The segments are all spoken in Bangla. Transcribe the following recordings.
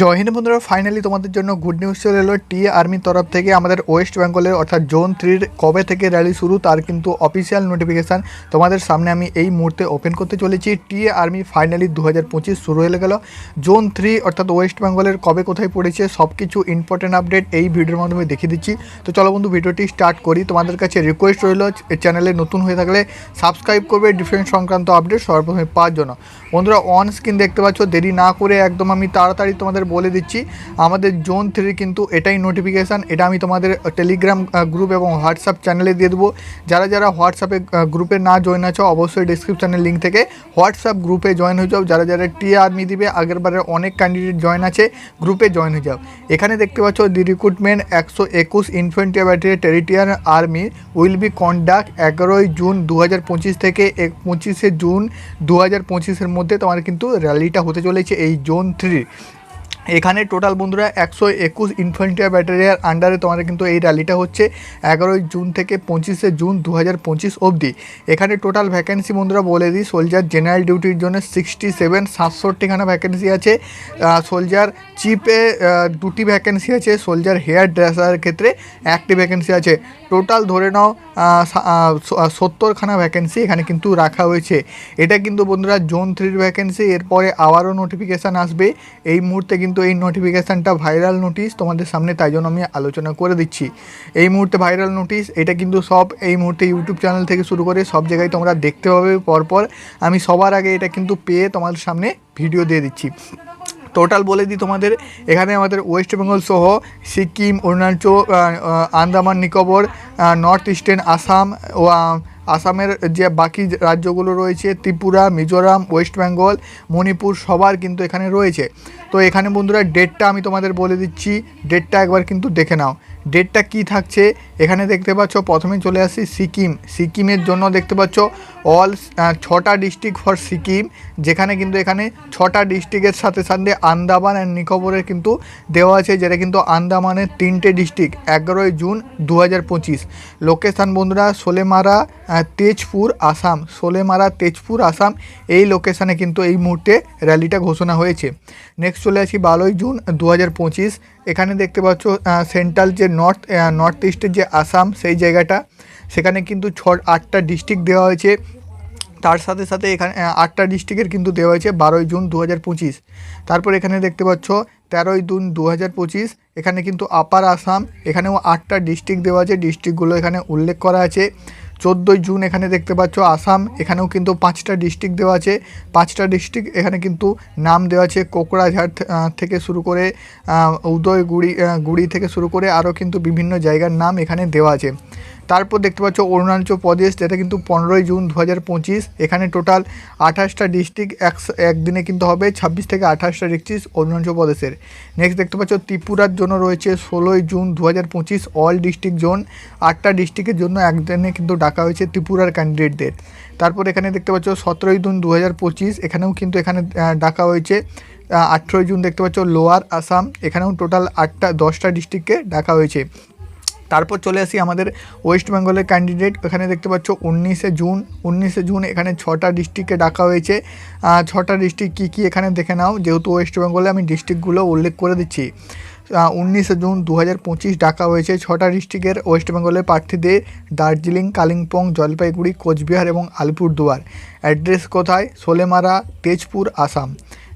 জয় হিন্দ বন্ধুরা ফাইনালি তোমাদের জন্য গুড নিউজ চলে এলো। টি আর্মির তরফ থেকে আমাদের ওয়েস্ট বেঙ্গলের অর্থাৎ জোন থ্রির কবে থেকে র্যালি শুরু তার কিন্তু অফিসিয়াল নোটিফিকেশান তোমাদের সামনে আমি এই মুহূর্তে ওপেন করতে চলেছি। টি আর্মি ফাইনালি দু হাজার পঁচিশ শুরু হয়ে গেল। জোন থ্রি অর্থাৎ ওয়েস্ট বেঙ্গলের কবে কোথায় পড়েছে সব কিছু ইম্পর্টেন্ট আপডেট এই ভিডিওর মাধ্যমে দেখিয়ে দিচ্ছি। তো চলো বন্ধু, ভিডিওটি স্টার্ট করি। তোমাদের কাছে রিকোয়েস্ট রইল চ্যানেলে নতুন হয়ে থাকলে সাবস্ক্রাইব করবে ডিফেন্স সংক্রান্ত আপডেট সর্বপ্রথমে পাওয়ার জন্য। বন্ধুরা অন স্ক্রিন দেখতে পাচ্ছ, দেরি না করে একদম আমি তাড়াতাড়ি তোমাদের বলে দিচ্ছি, আমাদের জোন থ্রি কিন্তু এটাই নোটিফিকেশান এটা আমি তোমাদের টেলিগ্রাম গ্রুপ এবং হোয়াটসঅ্যাপ চ্যানেলে দিয়ে দেবো। যারা যারা হোয়াটসঅ্যাপে গ্রুপে না জয়েন আছো, অবশ্যই ডিসক্রিপশানের লিঙ্ক থেকে হোয়াটসঅ্যাপ গ্রুপে জয়েন হয়ে যাও। যারা যারা টি আর্মি দিবে, আগের বারের অনেক ক্যান্ডিডেট জয়েন আছে গ্রুপে জয়েন হয়ে যাও। এখানে দেখতে পাচ্ছ দি রিক্রুটমেন্ট একশো একুশ infantry battery territorial army will be conduct এগারোই জুন দু হাজার পঁচিশ থেকে পঁচিশে জুন দু হাজার পঁচিশের মধ্যে তোমার কিন্তু র্যালিটা হতে চলেছে এই জোন থ্রি এখানে টোটাল বন্ধুরা একশো একুশ ইনফেন্ট্রিয়া ব্যাটারিয়ার আন্ডারে তোমার কিন্তু এই র্যালিটা হচ্ছে এগারোই জুন থেকে পঁচিশে জুন দু হাজার পঁচিশ অবধি। এখানে টোটাল ভ্যাকেন্সি বন্ধুরা বলে দিই সোলজার জেনারেল ডিউটির জন্য সিক্সটি সেভেন সাতষট্টিখানা ভ্যাকেন্সি আছে। সোলজার চিপে দুটি ভ্যাকেন্সি আছে সোলজার হেয়ার ড্রেসারের ক্ষেত্রে একটি ভ্যাকেন্সি আছে। টোটাল ধরে নাও সত্তরখানা ভ্যাকেন্সি এখানে কিন্তু রাখা হয়েছে। এটা কিন্তু বন্ধুরা জোন থ্রির ভ্যাকেন্সি এরপরে আবারও নোটিফিকেশান আসবে। এই মুহূর্তে কিন্তু এই নোটিফিকেশানটা ভাইরাল নোটিশ তোমাদের সামনে, তাই জন্য আমি আলোচনা করে দিচ্ছি। এই মুহূর্তে ভাইরাল নোটিশ এটা কিন্তু সব এই মুহূর্তে ইউটিউব চ্যানেল থেকে শুরু করে সব জায়গায় তোমরা দেখতে পাবে। পরপর আমি সবার আগে এটা কিন্তু পেয়ে তোমাদের সামনে ভিডিও দিয়ে দিচ্ছি। টোটাল বলে দিই তোমাদের, এখানে আমাদের ওয়েস্ট বেঙ্গল সহ সিকিম, অরুণাচল আন্দামান, নিকোবর নর্থ ইস্টার্ন আসাম, ও আসামের যে বাকি রাজ্যগুলো রয়েছে, ত্রিপুরা, মিজোরাম, ওয়েস্ট বেঙ্গল, মণিপুর সবার কিন্তু এখানে রয়েছে। তো এখানে বন্ধুরা ডেটটা আমি তোমাদের বলে দিচ্ছি ডেটটা একবার কিন্তু দেখে নাও। ডেটটা কি থাকছে? এখানে দেখতে পাচ্ছ প্রথমে চলে আসি সিকিম। সিকিমের জন্য দেখতে পাচ্ছ অল ছটা ডিস্ট্রিক্ট ফর সিকিম, যেখানে কিন্তু এখানে ছটা ডিস্ট্রিক্টের সাথে সাথে আন্দামান অ্যান্ড নিকোবরের কিন্তু দেওয়া আছে, যেটা কিন্তু আন্দামানের তিনটে ডিস্ট্রিক্ট এগারোই জুন দু হাজার পঁচিশ। লোকেশান বন্ধুরা, সোলেমারা তেজপুর, আসাম। সোলেমারা, তেজপুর, আসাম, এই লোকেশানে কিন্তু এই মুহূর্তে র্যালিটা ঘোষণা হয়েছে। নেক্সট চলে আসি বারোই জুন দু হাজার পঁচিশ। এখানে দেখতে পাচ্ছ সেন্ট্রাল যে নর্থ নর্থ ইস্টের যে আসাম, সেই জায়গাটা। সেখানে কিন্তু ছ আটটা ডিস্ট্রিক্ট দেওয়া হয়েছে। তার সাথে সাথে এখানে আটটা ডিস্ট্রিক্টের কিন্তু দেওয়া হয়েছে বারোই জুন দু হাজার পঁচিশ। তারপর এখানে দেখতে পাচ্ছ, তেরোই জুন দু হাজার পঁচিশ, এখানে কিন্তু আপার আসাম, এখানেও আটটা ডিস্ট্রিক্ট দেওয়া আছে। ডিস্ট্রিক্টগুলো এখানে উল্লেখ করা আছে। চোদ্দোই জুন এখানে দেখতে পাচ্ছ আসাম, এখানেও কিন্তু পাঁচটা ডিস্ট্রিক্ট দেওয়া আছে। পাঁচটা ডিস্ট্রিক্ট এখানে কিন্তু নাম দেওয়া আছে কোকড়াঝাড় থেকে শুরু করে উদয়গুড়ি গুড়ি থেকে শুরু করে আরও কিন্তু বিভিন্ন জায়গার নাম এখানে দেওয়া আছে। তারপর দেখতে পাচ্ছ অরুণাচল প্রদেশ, যেটা কিন্তু পনেরোই জুন দু হাজার পঁচিশ। এখানে টোটাল আঠাশটা ডিস্ট্রিক্ট একশো একদিনে কিন্তু হবে, ছাব্বিশ থেকে আঠাশটা ডিস্ট্রিক্ট অরুণাচল প্রদেশের। নেক্সট দেখতে পাচ্ছ ত্রিপুরার জন্য রয়েছে ষোলোই জুন দু হাজার পঁচিশ অল ডিস্ট্রিক্ট জোন আটটা ডিস্ট্রিক্টের জন্য একদিনে কিন্তু ডাকা হয়েছে ত্রিপুরার ক্যান্ডিডেটদের তারপর এখানে দেখতে পাচ্ছ সতেরোই জুন দু হাজার পঁচিশ, এখানেও কিন্তু এখানে ডাকা হয়েছে। আঠেরোই জুন দেখতে পাচ্ছ লোয়ার, আসাম, এখানেও টোটাল আটটা, দশটা ডিস্ট্রিক্টকে ডাকা হয়েছে। তারপর চলে আসি আমাদের ওয়েস্ট বেঙ্গলের ক্যান্ডিডেট এখানে দেখতে পাচ্ছ উনিশে জুন উনিশে জুন এখানে ছটা ডিস্ট্রিক্টকে ডাকা হয়েছে। ছটা ডিস্ট্রিক্ট কী কী এখানে দেখে নাও। যেহেতু ওয়েস্ট বেঙ্গলে আমি ডিস্ট্রিক্টগুলো উল্লেখ করে দিচ্ছি। উনিশে জুন দু হাজার পঁচিশ ডাকা হয়েছে ছটা ডিস্ট্রিক্টের ওয়েস্ট বেঙ্গলের প্রার্থীদের। দার্জিলিং, কালিম্পং, জলপাইগুড়ি, কোচবিহার এবং আলিপুরদুয়ার। অ্যাড্রেস কোথায়? সোলেমারা, তেজপুর, আসাম।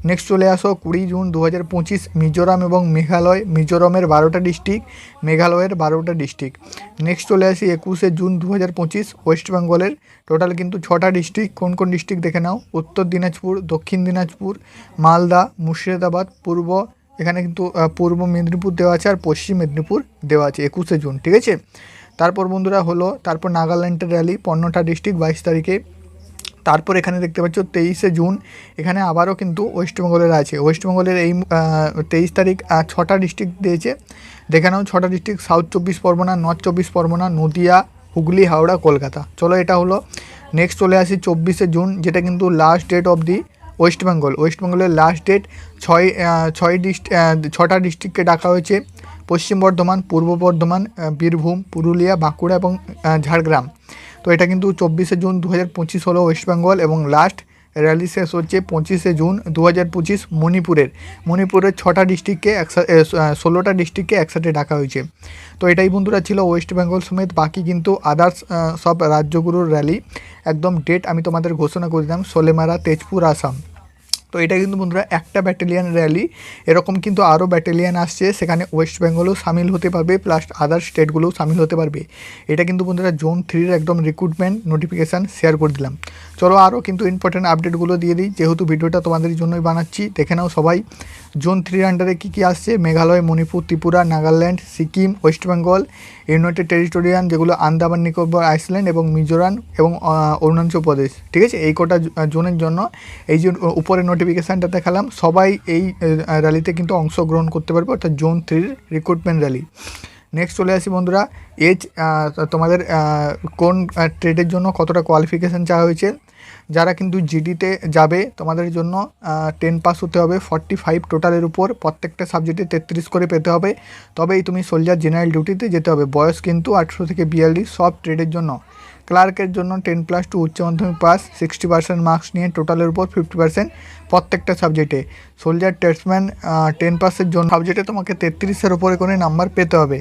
নেক্সট চলে আসো কুড়ি জুন দু হাজার পঁচিশ মিজোরাম এবং মেঘালয়, মিজোরামের বারোটা ডিস্ট্রিক্ট মেঘালয়ের বারোটা ডিস্ট্রিক্ট নেক্সট চলে আসি একুশে জুন দু হাজার পঁচিশ ওয়েস্ট বেঙ্গলের। টোটাল কিন্তু ছটা ডিস্ট্রিক্ট কোন কোন ডিস্ট্রিক্ট দেখে নাও? উত্তর দিনাজপুর, দক্ষিণ দিনাজপুর, মালদা, মুর্শিদাবাদ, পূর্ব, এখানে কিন্তু পূর্ব মেদিনীপুর দেওয়া আছে আর পশ্চিম মেদিনীপুর দেওয়া আছে একুশে জুন, ঠিক আছে? তারপর বন্ধুরা হলো, তারপর নাগাল্যান্ডের র্যালি পনেরোটা ডিস্ট্রিক্ট বাইশ তারিখে। তারপর এখানে দেখতে পাচ্ছ তেইশে জুন, এখানে আবারও কিন্তু ওয়েস্টবেঙ্গলের আছে ওয়েস্টবেঙ্গলের এই তেইশ তারিখ ছটা ডিস্ট্রিক্ট দিয়েছে। দেখে ছটা ডিস্ট্রিক্ট, সাউথ চব্বিশ পরগনা, নর্থ চব্বিশ পরগনা, নদিয়া, হুগলি, হাওড়া, কলকাতা। চলো এটা হলো নেক্সট চলে আসি চব্বিশে জুন, যেটা কিন্তু last date of the West Bengal West বেঙ্গলের লাস্ট ডেট ছয় ছয় ডিস্ট ছটা ডিস্ট্রিক্টকে ডাকা হয়েছে। পশ্চিম বর্ধমান, পূর্ব বর্ধমান বীরভূম, পুরুলিয়া, বাঁকুড়া এবং ঝাড়গ্রাম। তো এটা কিন্তু চব্বিশে জুন দু হাজার পঁচিশ হলো ওয়েস্ট বেঙ্গল এবং লাস্ট র্যালি শেষ হচ্ছে পঁচিশে জুন দু হাজার পঁচিশ মণিপুরের। মণিপুরের ছটা ডিস্ট্রিক্টকে একসাথে ষোলোটা ডিস্ট্রিক্টকে একসাথে ডাকা হয়েছে। তো এটাই বন্ধুরা ছিল ওয়েস্ট বেঙ্গল সমেত, বাকি কিন্তু আদার্স সব রাজ্যগুলোর র্যালি। একদম ডেট আমি তোমাদের ঘোষণা করে দিলাম, সোলেমারা, তেজপুর, আসাম। তো এটা কিন্তু বন্ধুরা একটা ব্যাটালিয়ান র্যালি এরকম কিন্তু আরও ব্যাটালিয়ান আসছে, সেখানে ওয়েস্ট বেঙ্গলও সামিল হতে পারবে প্লাস আদার স্টেটগুলোও সামিল হতে পারবে। এটা কিন্তু বন্ধুরা জোন থ্রির একদম রিক্রুটমেন্ট নোটিফিকেশান শেয়ার করে দিলাম। চলো আরও কিন্তু ইম্পর্টেন্ট আপডেটগুলো দিয়ে দিই, যেহেতু ভিডিওটা তোমাদের জন্যই বানাচ্ছি, দেখে নাও সবাই। জোন থ্রির আন্ডারে কী কী আসছে? Meghalaya, Manipur, Tripura, Nagaland, Sikkim West Bengal United territories যেগুলো আন্দামান নিকোবর আইসল্যান্ড এবং মিজোরাম এবং অরুণাচল প্রদেশ। ঠিক আছে? এই কটা জোনের জন্য। এই যে, উপরে নোটিফিকেশানটা দেখালাম। সবাই এই র্যালিতে কিন্তু অংশগ্রহণ করতে পারবে, অর্থাৎ জোন থ্রির রিক্রুটমেন্ট র্যালি নেক্সট চলে আসি বন্ধুরা এজ তোমাদের কোন ট্রেডের জন্য কতটা কোয়ালিফিকেশান চাওয়া হয়েছে? যারা কিন্তু জিডিতে যাবে, তোমাদের জন্য টেন পাস হতে হবে ফর্টি ফাইভ টোটালের উপর, প্রত্যেকটা সাবজেক্টে তেত্রিশ করে পেতে হবে। তবেই তুমি সোলজার জেনারেল ডিউটিতে যেতে হবে। বয়স কিন্তু আঠেরো থেকে বিয়াল্লিশ, সব ট্রেডের জন্য। ক্লার্কের জন্য টেন প্লাস টু উচ্চ মাধ্যমিক পাস সিক্সটি পার্সেন্ট মার্কস নিয়ে টোটালের উপর ফিফটি পার্সেন্ট প্রত্যেকটা সাবজেক্টে সোলজার টেস্টম্যান টেন পাসের জন্য সাবজেক্টে তোমাকে তেত্রিশের উপরে করে নাম্বার পেতে হবে।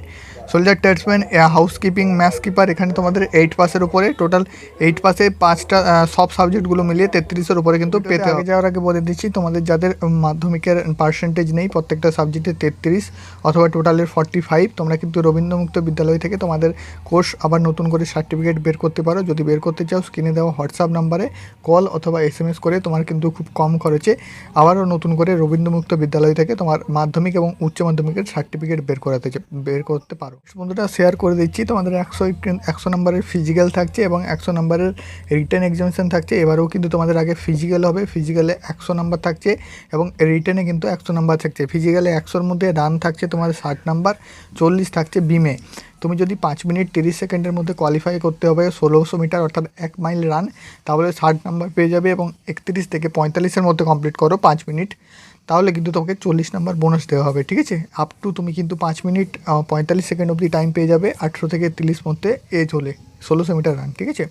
Soldier tradesman housekeeping mess keeper এখানে তোমাদের এইট পাসের উপরে। টোটাল এইট পাসে পাঁচটা সব সাবজেক্টগুলো মিলিয়ে তেত্রিশের উপরে কিন্তু পেতে হবে। যাওয়ার আগে বলে দিচ্ছি তোমাদের যাদের মাধ্যমিকের পার্সেন্টেজ নেই প্রত্যেকটা সাবজেক্টে তেত্রিশ অথবা টোটালের ফর্টি ফাইভ তোমরা কিন্তু রবীন্দ্রমুক্ত বিদ্যালয় থেকে তোমাদের কোর্স আবার নতুন করে সার্টিফিকেট বের করতে পারো। যদি বের করতে চাও স্ক্রিনে দেওয়া হোয়াটসঅ্যাপ নাম্বারে কল অথবা এস এম এস করে তোমার কিন্তু খুব কম খরচে আবারও নতুন করে রবীন্দ্রমুক্ত বিদ্যালয় থেকে তোমার মাধ্যমিক এবং উচ্চ মাধ্যমিকের সার্টিফিকেট বের করাতে বের করতে পারো। বন্ধুটা শেয়ার করে দিচ্ছি, তোমাদের একশো একশো নম্বরের ফিজিক্যাল থাকছে এবং একশো নম্বরের রিটার্ন এক্সামিনেশন থাকছে। এবারেও কিন্তু তোমাদের আগে ফিজিক্যাল হবে ফিজিক্যালে একশো নাম্বার থাকছে এবং রিটার্নে কিন্তু একশো নাম্বার থাকছে। ফিজিক্যালে একশোর মধ্যে রান থাকছে তোমাদের ষাট নাম্বার, চল্লিশ থাকছে বিমে তুমি যদি পাঁচ মিনিট তিরিশ সেকেন্ডের মধ্যে কোয়ালিফাই করতে হবে ষোলোশো মিটার, অর্থাৎ এক মাইল রান তাহলে ষাট নাম্বার পেয়ে যাবে এবং একত্রিশ থেকে পঁয়তাল্লিশের মধ্যে কমপ্লিট করো পাঁচ মিনিট। তাহলে কিন্তু তোমাকে চল্লিশ নাম্বার বোনাস দেওয়া হবে, ঠিক আছে? আপ টু তুমি কিন্তু পাঁচ মিনিট পঁয়তাল্লিশ সেকেন্ড অবধি টাইম পেয়ে যাবে আঠেরো থেকে তিরিশ মধ্যে এজ হলে, ষোলোশো মিটার রান ঠিক আছে?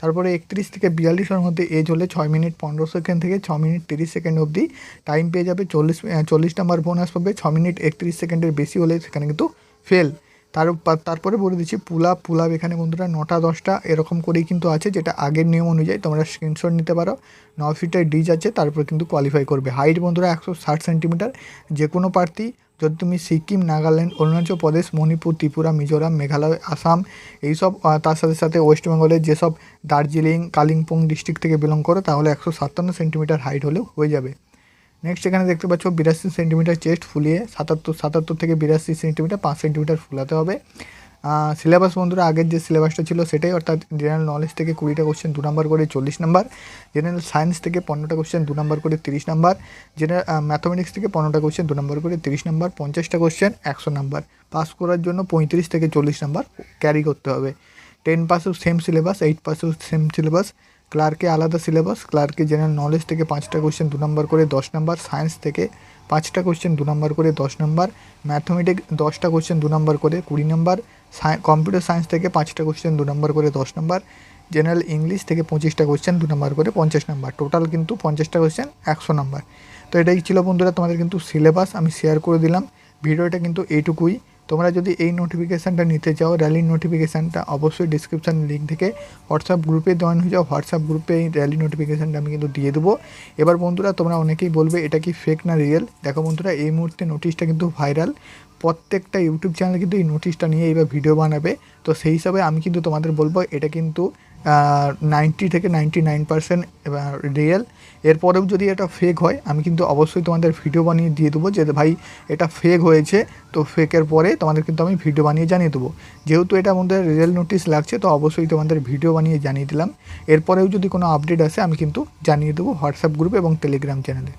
তারপরে একত্রিশ থেকে বিয়াল্লিশের মধ্যে এজ হলে ছয় মিনিট পনেরো সেকেন্ড থেকে ছ মিনিট তিরিশ সেকেন্ড অবধি টাইম পেয়ে যাবে চল্লিশ চল্লিশ নাম্বার বোনাস পাবে, ছ মিনিট একত্রিশ সেকেন্ডের বেশি হলে সেখানে কিন্তু ফেল তার তারপরে বলে দিচ্ছি পুলাপ পুলাপ এখানে বন্ধুরা নটা, দশটা এরকম করেই কিন্তু আছে, যেটা আগের নিয়ম অনুযায়ী তোমরা স্ক্রিনশট নিতে পারো। ন ফিটের ডিজ আছে তারপর কিন্তু কোয়ালিফাই করবে। হাইট বন্ধুরা একশো ষাট সেন্টিমিটার যে কোনো প্রার্থী, যদি তুমি সিকিম, নাগাল্যান্ড, অরুণাচল প্রদেশ, মণিপুর, ত্রিপুরা, মিজোরাম, মেঘালয়, আসাম, এইসব তার সাথে সাথে ওয়েস্ট বেঙ্গলের যেসব দার্জিলিং, কালিম্পং ডিস্ট্রিক্ট থেকে বিলং করো, তাহলে একশো সাতান্ন সেন্টিমিটার হাইট হলেও হয়ে যাবে। নেক্সট এখানে দেখতে পাচ্ছ বিরাশি সেন্টিমিটার চেস্ট ফুলিয়ে সাতাত্তর সাতাত্তর থেকে বিরাশি সেন্টিমিটার পাঁচ সেন্টিমিটার ফুলাতে হবে। সিলেবাস বন্ধুরা, আগের যে সিলেবাসটা ছিল সেটাই অর্থাৎ জেনারেল নলেজ থেকে কুড়িটা কোশ্চেন দু নম্বর করে চল্লিশ নাম্বার জেনারেল সায়েন্স থেকে পনেরোটা কোশ্চেন দু নম্বর করে তিরিশ নাম্বার জেনারেল ম্যাথমেটিক্স থেকে পনেরোটা কোশ্চেন দু নম্বর করে তিরিশ নাম্বার পঞ্চাশটা কোশ্চেন একশো নাম্বার পাস করার জন্য পঁয়ত্রিশ থেকে চল্লিশ নাম্বার ক্যারি করতে হবে। টেন পাসেও সেম সিলেবাস এইট পাসেও সেম সিলেবাস ক্লার্কে আলাদা সিলেবাস ক্লার্কে জেনারেল নলেজ থেকে পাঁচটা কোশ্চেন দু নম্বর করে দশ নম্বর, সায়েন্স থেকে পাঁচটা কোশ্চেন দু নম্বর করে দশ নম্বর, ম্যাথমেটিক দশটা কোশ্চেন দু নম্বর করে কুড়ি নম্বর কম্পিউটার সায়েন্স থেকে পাঁচটা কোশ্চেন দু নম্বর করে দশ নম্বর, জেনারেল ইংলিশ থেকে পঁচিশটা কোশ্চেন দু নম্বর করে পঞ্চাশ নম্বর। টোটাল কিন্তু পঞ্চাশটা কোশ্চেন একশো নম্বর। তো এটাই ছিল বন্ধুরা তোমাদের কিন্তু সিলেবাস আমি শেয়ার করে দিলাম। ভিডিওটা কিন্তু এইটুকুই। তোমরা যদি এই নোটিফিকেশানটা নিতে চাও র্যালির নোটিফিকেশানটা অবশ্যই ডিসক্রিপশান লিঙ্ক থেকে হোয়াটসঅ্যাপ গ্রুপে জয়েন হয়ে যাও। হোয়াটসঅ্যাপ গ্রুপে এই র্যালি নোটিফিকেশানটা আমি কিন্তু দিয়ে দেবো। এবার বন্ধুরা, তোমরা অনেকেই বলবে, এটা কি ফেক না রিয়েল দেখো বন্ধুরা, এই মুহূর্তে নোটিশটা কিন্তু ভাইরাল প্রত্যেকটা ইউটিউব চ্যানেল কিন্তু এই নোটিশটা নিয়ে এবার ভিডিও বানাবে। তো সেই হিসাবে আমি কিন্তু তোমাদের বলব, এটা কিন্তু নাইনটি থেকে নাইনটি নাইন পার্সেন্ট রিয়েল এরপরেও যদি এটা ফেক হয়, আমি কিন্তু অবশ্যই তোমাদের ভিডিও বানিয়ে দিয়ে দেবো যে ভাই এটা ফেক হয়েছে, তো ফেকের পরে তোমাদের কিন্তু আমি ভিডিও বানিয়ে জানিয়ে দেবো। যেহেতু এটা আমাদের রিয়েল নোটিশ লাগছে, তো অবশ্যই তোমাদের ভিডিও বানিয়ে জানিয়ে দিলাম। এরপরেও যদি কোনো আপডেট আসে, আমি কিন্তু জানিয়ে দেবো হোয়াটসঅ্যাপ গ্রুপ এবং টেলিগ্রাম চ্যানেলে